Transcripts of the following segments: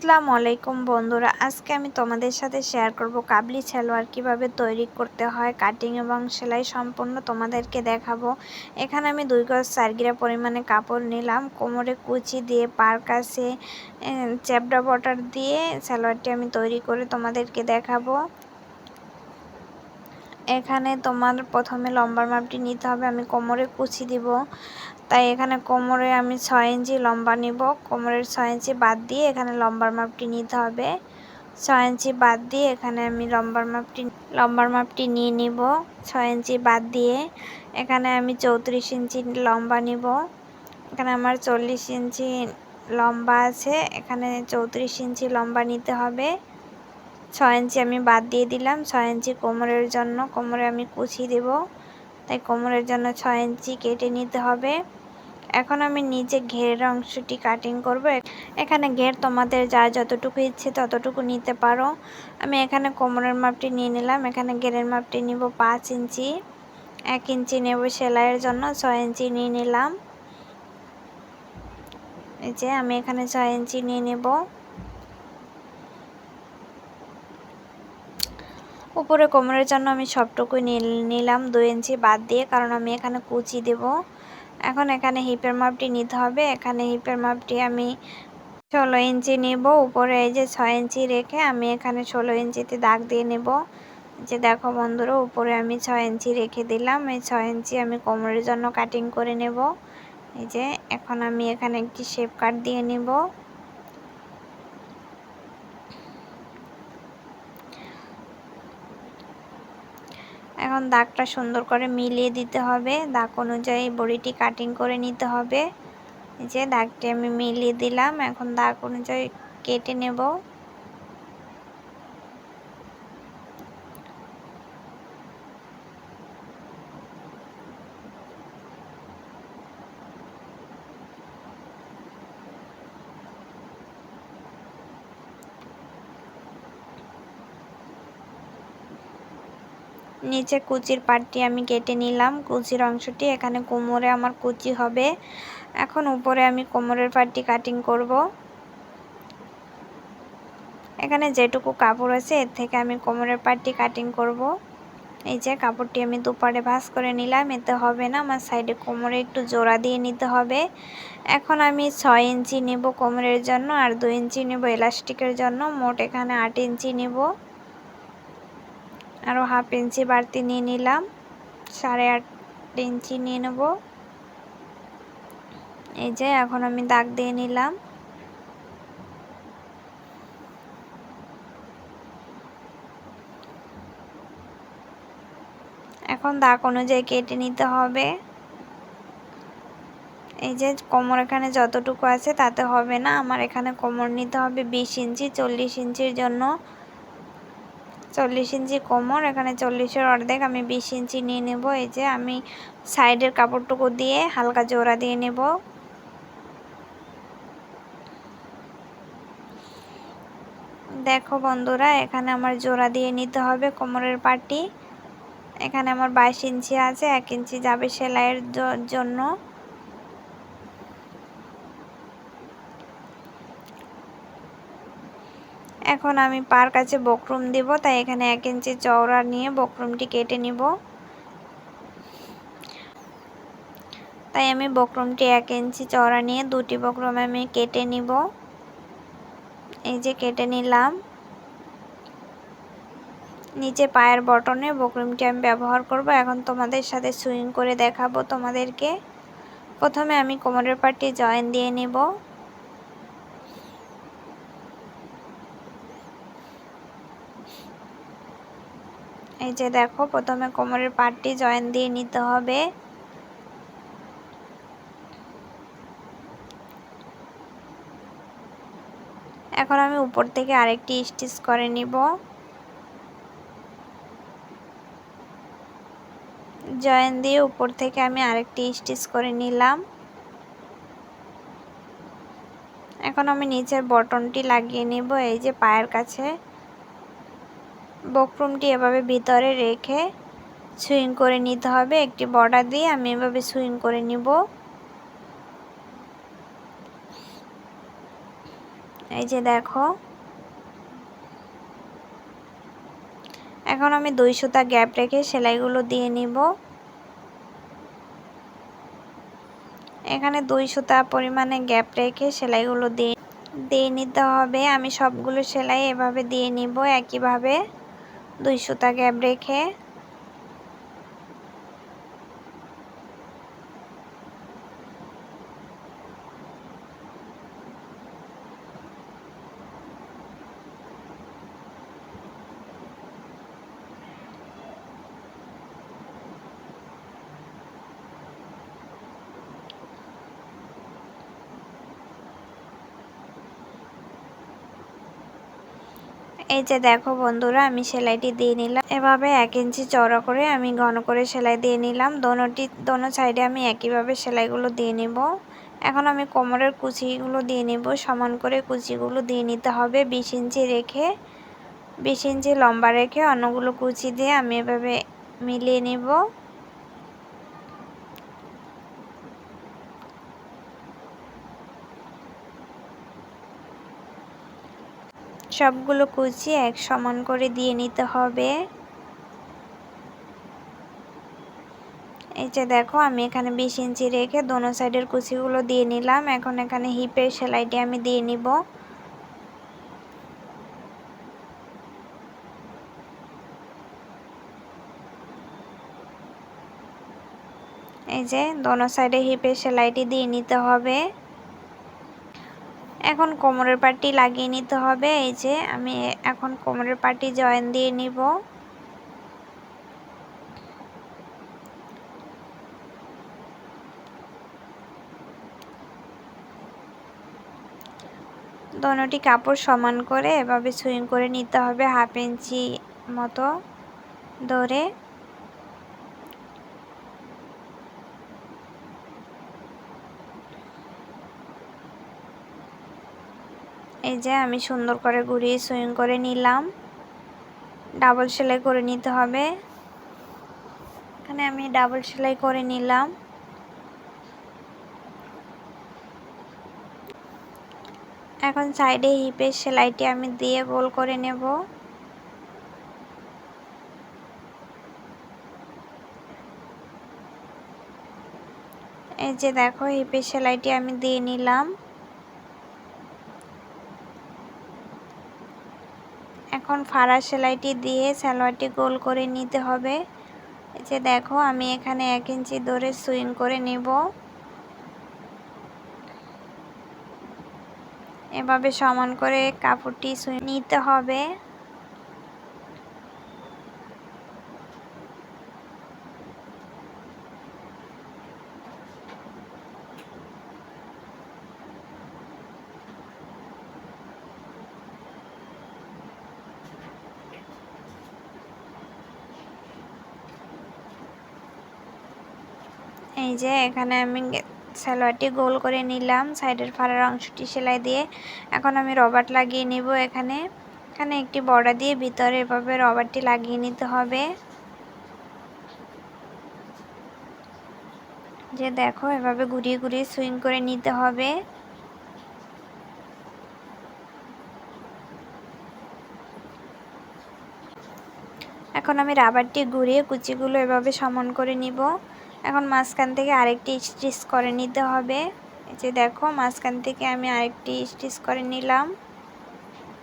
আসসালামু আলাইকুম বন্ধুরা। আজকে আমি তোমাদের সাথে শেয়ার করব কাবলি সালোয়ার কীভাবে তৈরি করতে হয় কাটিং এবং সেলাই সম্পূর্ণ তোমাদেরকে দেখাবো। এখানে আমি দুই গজ চারগিরা পরিমাণে কাপড় নিলাম। কোমরে কুচি দিয়ে পার কাছে চ্যাপডা বটার দিয়ে সালোয়ারটি আমি তৈরি করে তোমাদেরকে দেখাবো। এখানে তোমার প্রথমে লম্বার মাপটি নিতে হবে, আমি কোমরে কুচি দিব। তাই এখানে কোমরে আমি ছয় ইঞ্চি লম্বা নিব। কোমরের ছয় ইঞ্চি বাদ দিয়ে এখানে লম্বার মাপটি নিতে হবে। ছয় ইঞ্চি বাদ দিয়ে এখানে আমি লম্বার মাপটি লম্বার মাপটি নিয়ে নিব। ছয় ইঞ্চি বাদ দিয়ে এখানে আমি চৌত্রিশ ইঞ্চি লম্বা নিব। এখানে আমার চল্লিশ ইঞ্চি লম্বা আছে। এখানে চৌত্রিশ ইঞ্চি লম্বা নিতে হবে। ছয় ইঞ্চি আমি বাদ দিয়ে দিলাম। ছয় ইঞ্চি কোমরের জন্য, কোমরে আমি কুচি দেব। তাই কোমরের জন্য ছয় ইঞ্চি কেটে নিতে হবে। এখন আমি নিচে ঘেরের অংশটি কাটিং করব। এখানে ঘের তোমাদের যা যতটুকু ইচ্ছে ততটুকু নিতে পারো। আমি এখানে কোমরের মাপটি নিয়ে নিলাম। এখানে ঘেরের মাপটি নিব পাঁচ ইঞ্চি। এক ইঞ্চি নেব সেলাইয়ের জন্য, ছয় ইঞ্চি নিয়ে নিলাম। এই যে আমি এখানে ছয় ইঞ্চি নিয়ে নেব। উপরে কোমরের জন্য আমি সবটুকুই নিলাম। দুই ইঞ্চি বাদ দিয়ে, কারণ আমি এখানে কুচি দেব। এখন এখানে হিপের মাপটি নিতে হবে। এখানে হিপের মাপটি আমি ষোলো ইঞ্চি নেব। উপরে এই যে ছয় ইঞ্চি রেখে আমি এখানে ষোলো ইঞ্চিতে দাগ দিয়ে নেব। যে দেখো বন্ধুরা, উপরে আমি ছয় ইঞ্চি রেখে দিলাম। এই ছয় ইঞ্চি আমি কোমরের জন্য কাটিং করে নেব। এই যে এখন আমি এখানে একটি শেপ কাট দিয়ে নেব। এখন দাগটা সুন্দর করে মিলিয়ে দিতে হবে। দাগ অনুযায়ী বড়িটি কাটিং করে নিতে হবে। যে দাগটি আমি মিলিয়ে দিলাম। এখন দাগ অনুযায়ী কেটে নেব। নিচে কুচির পাটটি আমি কেটে নিলাম। কুচির অংশটি এখানে কোমরে আমার কুচি হবে। এখন উপরে আমি কোমরের পাটটি কাটিং করব। এখানে যেটুকু কাপড় আছে এর থেকে আমি কোমরের পাটটি কাটিং করব। এই যে কাপড়টি আমি দুপারে ভাস করে নিলাম, এতে হবে না, আমার সাইডে কোমরে একটু জোড়া দিয়ে নিতে হবে। এখন আমি ছয় ইঞ্চি নেব কোমরের জন্য আর দু ইঞ্চি নেব এলাস্টিকের জন্য। মোট এখানে আট ইঞ্চি নেব। আরও হাফ ইঞ্চি বাড়তি নিয়ে নিলাম। সাড়ে আট ইঞ্চি নিয়ে নেব। এই যে এখন আমি দাগ দিয়ে নিলাম। এখন দাগ অনুযায়ী কেটে নিতে হবে। এই যে কোমর এখানে যতটুকু আছে তাতে হবে না। আমার এখানে কোমর নিতে হবে বিশ ইঞ্চি চল্লিশ ইঞ্চির জন্য। চল্লিশ ইঞ্চি কোমর, এখানে চল্লিশের অর্ধেক আমি বিশ ইঞ্চি নিয়ে নেব। এই যে আমি সাইডের কাপড়টুকু দিয়ে হালকা জোড়া দিয়ে নেব। দেখো বন্ধুরা, এখানে আমার জোড়া দিয়ে নিতে হবে কোমরের পাটি এখানে আমার বাইশ ইঞ্চি আছে, এক ইঞ্চি যাবে সেলাইয়ের জন্য। এখন আমি পার কাছে বকরুম দিব, তাই এখানে এক ইঞ্চি চওড়া নিয়ে বকরুমটি কেটে নিব। তাই আমি বকরুমটি এক ইঞ্চি চওড়া নিয়ে দুটি বকরুম আমি কেটে নিব। এই যে কেটে নিলাম। নিচে পায়ের বটনে বকরুমটি আমি ব্যবহার করব। এখন তোমাদের সাথে সুইং করে দেখাবো তোমাদেরকে। প্রথমে আমি কোমরের পাটি জয়েন দিয়ে নেব। এই যে দেখো, প্রথমে কোমরের পাটটি জয়েন দিয়ে নিতে হবে। এখন আমি উপর থেকে আরেকটি স্টিচ করে নিব। জয়েন দিয়ে উপর থেকে আমি আরেকটি স্টিচ করে নিলাম। এখন আমি নিচের বটনটি লাগিয়ে নিব, এই যে পায়ের কাছে। বকরুমটি এভাবে ভিতরে রেখে সুইং করে নিতে হবে। একটি বর্ডার দিয়ে আমি এভাবে সুইং করে নিব। এই যে দেখো। এখন আমি দুই সুতা গ্যাপ রেখে সেলাইগুলো দিয়ে নিব। এখানে দুই সুতা পরিমাণে গ্যাপ রেখে সেলাইগুলো দিয়ে দিয়ে নিতে হবে। আমি সবগুলো সেলাই এভাবে দিয়ে নিব একইভাবে। দুই টাকা গ্যাপ রেখে এই যে দেখো বন্ধুরা, আমি সেলাইটি দিয়ে নিলাম। এভাবে এক ইঞ্চি চওড়া করে আমি ঘন করে সেলাই দিয়ে নিলাম। দোনোটি, দোনো সাইডে আমি একইভাবে সেলাইগুলো দিয়ে নিব। এখন আমি কোমরের কুচিগুলো দিয়ে নিব। সমান করে কুচিগুলো দিয়ে নিতে হবে বিশ ইঞ্চি রেখে। বিশ ইঞ্চি লম্বা রেখে অন্যগুলো কুচি দিয়ে আমি এভাবে মিলিয়ে নিব। সবগুলো কুচি এক সমান করে দিয়ে নিতে হবে। এই যে দেখো, আমি এখানে বিশ ইঞ্চি রেখে দোনো সাইডের কুচিগুলো দিয়ে নিলাম। এখন এখানে হিপের সেলাইটি আমি দিয়ে নিব। এই যে দোনো সাইডে হিপের সেলাইটি দিয়ে নিতে হবে। এখন কোমরের পাটটি লাগিয়ে নিতে হবে। এই যে, আমি এখন কোমরের পাটটি জয়েন দিয়ে নিব। দোনোটি কাপড় সমান করে এভাবে সুইং করে নিতে হবে হাফ ইঞ্চি মতো ধরে এই যে আমি সুন্দর করে ঘুরিয়ে সুইং করে নিলাম। ডাবল সেলাই করে নিতে হবে। এখানে আমি ডাবল সেলাই করে নিলাম। এখন সাইডে হিপের সেলাইটি আমি দিয়ে গোল করে নেব। এই যে দেখো, হিপের সেলাইটি আমি দিয়ে নিলাম। এখন ফাড়া সেলাইটি দিয়ে সালোয়ারটি গোল করে নিতে হবে। এই যে দেখো, আমি এখানে এক ইঞ্চি ধরে সুইং করে নেব। এভাবে সমান করে কাপড়টি সুই নিতে হবে। এই যে এখানে আমি সালোয়ারটি গোল করে নিলাম, সাইডের ফাড়ার অংশটি সেলাই দিয়ে। এখন আমি রবার্ট লাগিয়ে নিব এখানে। এখানে একটি বর্ডার দিয়ে ভিতরে এভাবে রবারটি লাগিয়ে নিতে হবে। যে দেখো, এভাবে ঘুরিয়ে ঘুরিয়ে সুইং করে নিতে হবে। এখন আমি রাবারটি ঘুরিয়ে কুচিগুলো এভাবে সমান করে নিব। এখন মাঝখান থেকে আরেকটি স্টিচ করে নিতে হবে। এই যে দেখো, মাঝখান থেকে আমি আরেকটি স্টিচ করে নিলাম।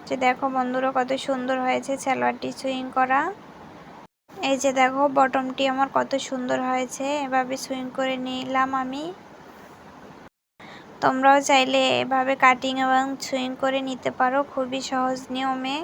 যে দেখো বন্ধুরা কত সুন্দর হয়েছে সালোয়ারটি সুইং করা। এই যে দেখো, বটমটি আমার কত সুন্দর হয়েছে, এভাবে সুইং করে নিলাম আমি। তোমরাও চাইলে এভাবে কাটিং এবং সুইং করে নিতে পারো, খুবই সহজ নিয়মে।